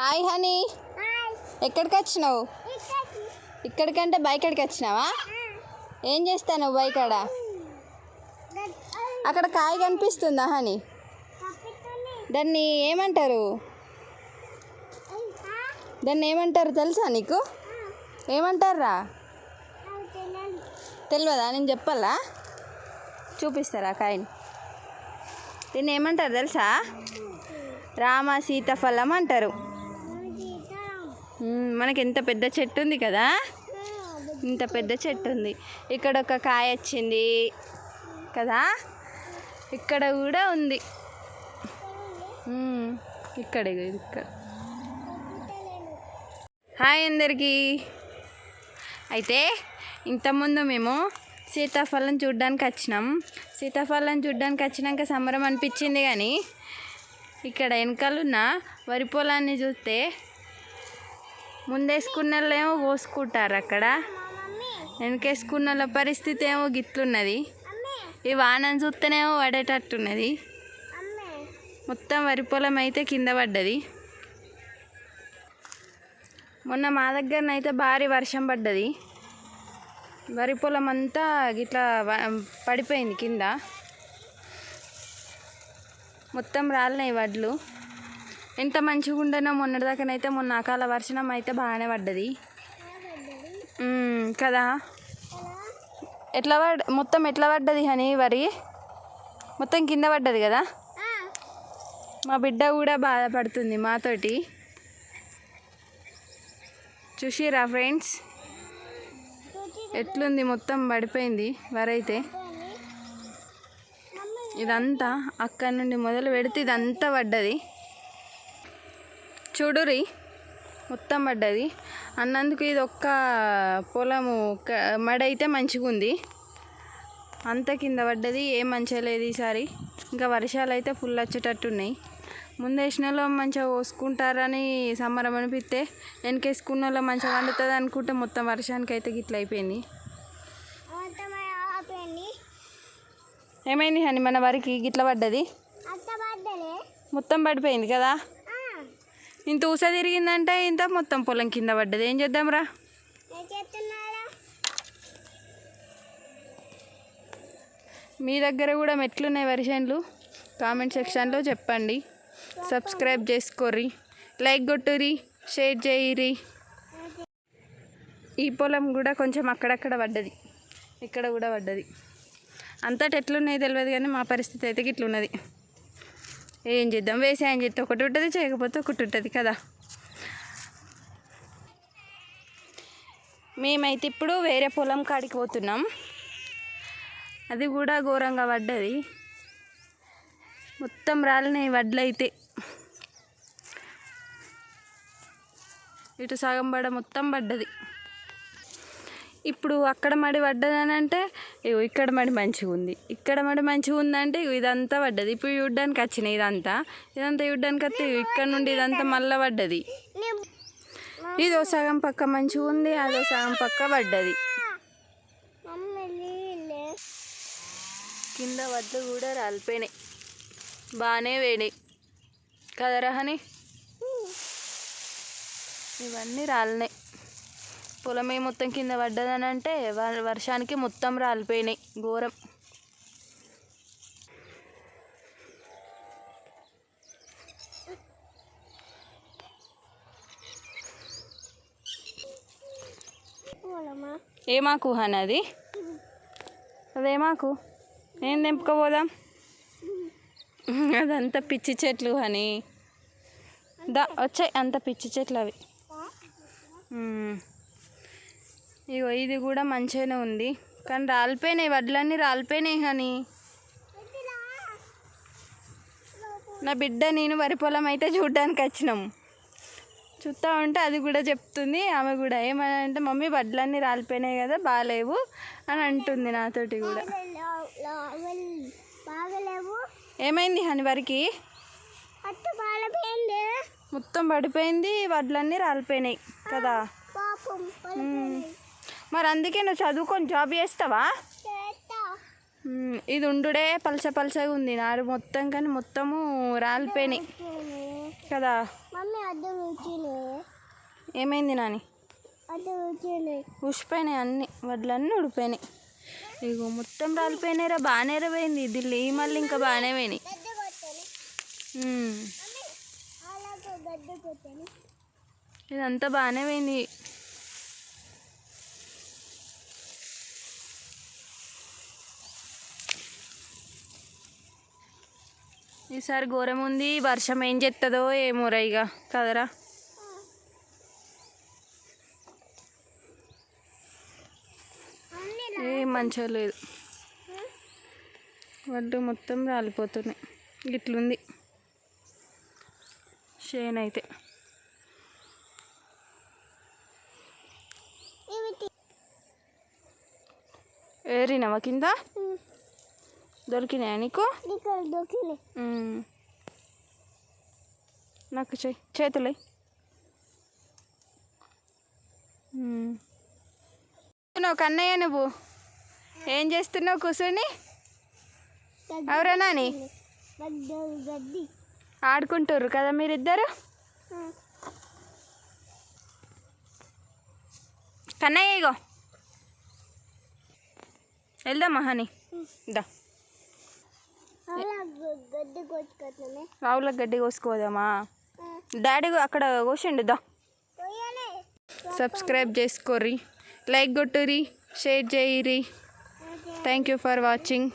Hi honey. ఎక్కడికి వచ్చినావు? ఇక్కడికంటే bike ఎక్కడికి వచ్చినావా ఏం చేస్తాను బైక్ ఆడ అక్కడ కాయ కనిపిస్తుందా హనీ? దాన్ని ఏమంటారు? దాన్ని ఏమంటారు తెలుసా నీకు? ఏమంటారా తెలియదా నేను చెప్పాలా? చూపిస్తారా కాయని? దీన్ని ఏమంటారు తెలుసా? రామ సీతాఫలం అంటారు. మనకి ఎంత పెద్ద చెట్టు ఉంది కదా? ఇంత పెద్ద చెట్టు ఉంది ఇక్కడ ఒక కాయ వచ్చింది కదా? ఇక్కడ కూడా ఉంది. ఇక్కడ ఇక్కడ. హాయ్ అందరికీ. అయితే ఇంతకుముందు మేము సీతాఫలం చూడ్డానికి వచ్చినాం. సీతాఫలం చూడ్డానికి వచ్చినాక సంబరం అనిపించింది కానీ ఇక్కడ వెనకాలన్న వరి పొలాన్ని చూస్తే ముందేసుకున్న వాళ్ళేమో కోసుకుంటారు అక్కడ. వెనకేసుకున్న వాళ్ళ పరిస్థితి ఏమో గిట్లున్నది. ఈ వానని చూస్తేనేమో పడేటట్టున్నది. మొత్తం వరి పొలం అయితే కింద పడ్డది. మొన్న మా దగ్గరనైతే భారీ వర్షం పడ్డది. వరి పొలం అంతా గిట్లా పడిపోయింది కింద. మొత్తం రాలినాయి వడ్లు. ఎంత మంచిగా ఉండనో. మొన్నటిదాకానైతే మొన్న అకాల వర్షం అయితే బాగానే పడ్డది. కదా? ఎట్లా పడ్ మొత్తం ఎట్లా పడ్డది హనీ వరి? మొత్తం కింద పడ్డది కదా? మా బిడ్డ కూడా బాధపడుతుంది మాతోటి. చూసిరా ఫ్రెండ్స్? ఎట్లుంది మొత్తం పడిపోయింది వరైతే. ఇదంతా అక్కడి నుండి మొదలు పెడితే ఇదంతా పడ్డది. చూడురి మొత్తం పడ్డది. అన్నందుకు ఇది ఒక్క పొలము మడి అయితే మంచిగా ఉంది అంత కింద పడ్డది ఏం మంచిగా లేదు ఈసారి. ఇంకా వర్షాలు అయితే ఫుల్ వచ్చేటట్టున్నాయి. ముందు వేసిన వాళ్ళు మంచిగా కోసుకుంటారని సంబరం అనిపిస్తే వెనకేసుకున్న వాళ్ళు మంచిగా వండుతుంది అనుకుంటే మొత్తం వర్షానికి అయితే గిట్ల అయిపోయింది ఏమైంది అని మన వరికి గిట్ల పడ్డది. మొత్తం పడిపోయింది కదా? ఇంత ఊస తిరిగిందంటే ఇంత మొత్తం పొలం కింద పడ్డది. ఏం చేద్దాంరా? మీ దగ్గర కూడా మెట్లున్నాయి వరిసేన్లు కామెంట్ సెక్షన్లో చెప్పండి. సబ్స్క్రైబ్ చేసుకోర్రి. లైక్ కొట్టురి షేర్ చేయిరి ఈ పొలం కూడా కొంచెం అక్కడక్కడ పడ్డది. ఇక్కడ కూడా పడ్డది. అంతటా ఎట్లున్నాయి తెలియదు కానీ మా పరిస్థితి అయితే ఇట్లున్నది. ఏం చేద్దాం? వ్యవసాయం చేస్తే ఒకటి ఉంటుంది చేయకపోతే ఒకటి ఉంటుంది కదా. మేమైతే ఇప్పుడు వేరే పొలం కాడికి పోతున్నాం. అది కూడా ఘోరంగా పడ్డది. మొత్తం రాలినాయి వడ్లు అయితే ఇటు సగం పడ మొత్తం పడ్డది. ఇప్పుడు అక్కడ మడి పడ్డదని అంటే ఇగో ఇక్కడ మడి మంచిగా ఉంది. ఇక్కడ మడి మంచిగా ఉందంటే ఇగో ఇదంతా పడ్డది. ఇప్పుడు చూడ్డానికి వచ్చినాయి ఇదంతా. ఇదంతా చూడ్డానికి వస్తే ఇక్కడ నుండి ఇదంతా మళ్ళీ పడ్డది. ఇదో సగం పక్క మంచిగా ఉంది అదో సగం పక్క పడ్డది. కింద వద్ద కూడా రాలిపోయినాయి. బాగానే వేడి కదరా హని? ఇవన్నీ రాలినాయి. పొలమే మొత్తం కింద పడ్డదని అంటే వర్షానికి మొత్తం రాలిపోయినాయి ఘోరం. ఏమాకు అది అదేమాకు ఏం తెంపుకోపోదాం అదంతా పిచ్చి చెట్లు అని దా వచ్చాయి అంత పిచ్చి చెట్లు అవి. ఇగో ఇది కూడా మంచిగానే ఉంది. కానీ రాలిపోయినాయి వడ్లన్నీ రాలిపోయినాయి కానీ నా బిడ్డ నేను వరి పొలం అయితే చూడ్డానికి వచ్చినాం. చూస్తా ఉంటే అది కూడా చెప్తుంది ఆమె కూడా ఏమని అంటే మమ్మీ వడ్లన్నీ రాలిపోయినాయి కదా బాగాలేవు అని అంటుంది నాతోటి కూడా. ఏమైంది హని వరికి? మొత్తం పడిపోయింది వడ్లన్నీ రాలిపోయినాయి కదా. మరి అందుకే నువ్వు చదువుకొని జాబ్ చేస్తావా. ఇది ఉండుడే పలస పలసగా ఉంది. నారు మొత్తం కానీ మొత్తము రాలిపోయినాయి. కదా? ఏమైంది నాని? ఉసిపోయినాయి అన్ని. వడ్లన్నీ ఉడిపోయినాయి ఇగో మొత్తం రాలిపోయినాయిరా. బాగానే పోయింది. దిల్లి మళ్ళీ ఇంకా బాగానే పోయినాయి. ఇదంతా బాగానే పోయింది. ఈసారి ఘోరం ఉంది వర్షం ఏం చెత్తదో ఏమోరా ఇక కదరా. ఏం మంచిగా లేదు. వడ్డు మొత్తం రాలిపోతున్నాయి. ఇట్లుంది షేన్ అయితే. ఏరినవా కింద? దొరికినాయా నీకు? దొరికినాయి. నాకు చెయ్యి చేతులై నువ్వు కన్నయ్య నువ్వు? ఏం చేస్తున్నావు కూర్చొని ఎవరా నాని గడ్డ గడ్డి. ఆడుకుంటారు కదా మీరిద్దరు? కన్నయ్య ఇగో. వెళ్దామా హని? దా. రావులకు గడ్డి కోసుకోదామా? డాడీ అక్కడ కోసిండు దా. సబ్స్క్రైబ్ చేసుకోర్రి. లైక్ కొట్టుర్రి షేర్ చేయిరి థ్యాంక్ యూ ఫర్ వాచింగ్.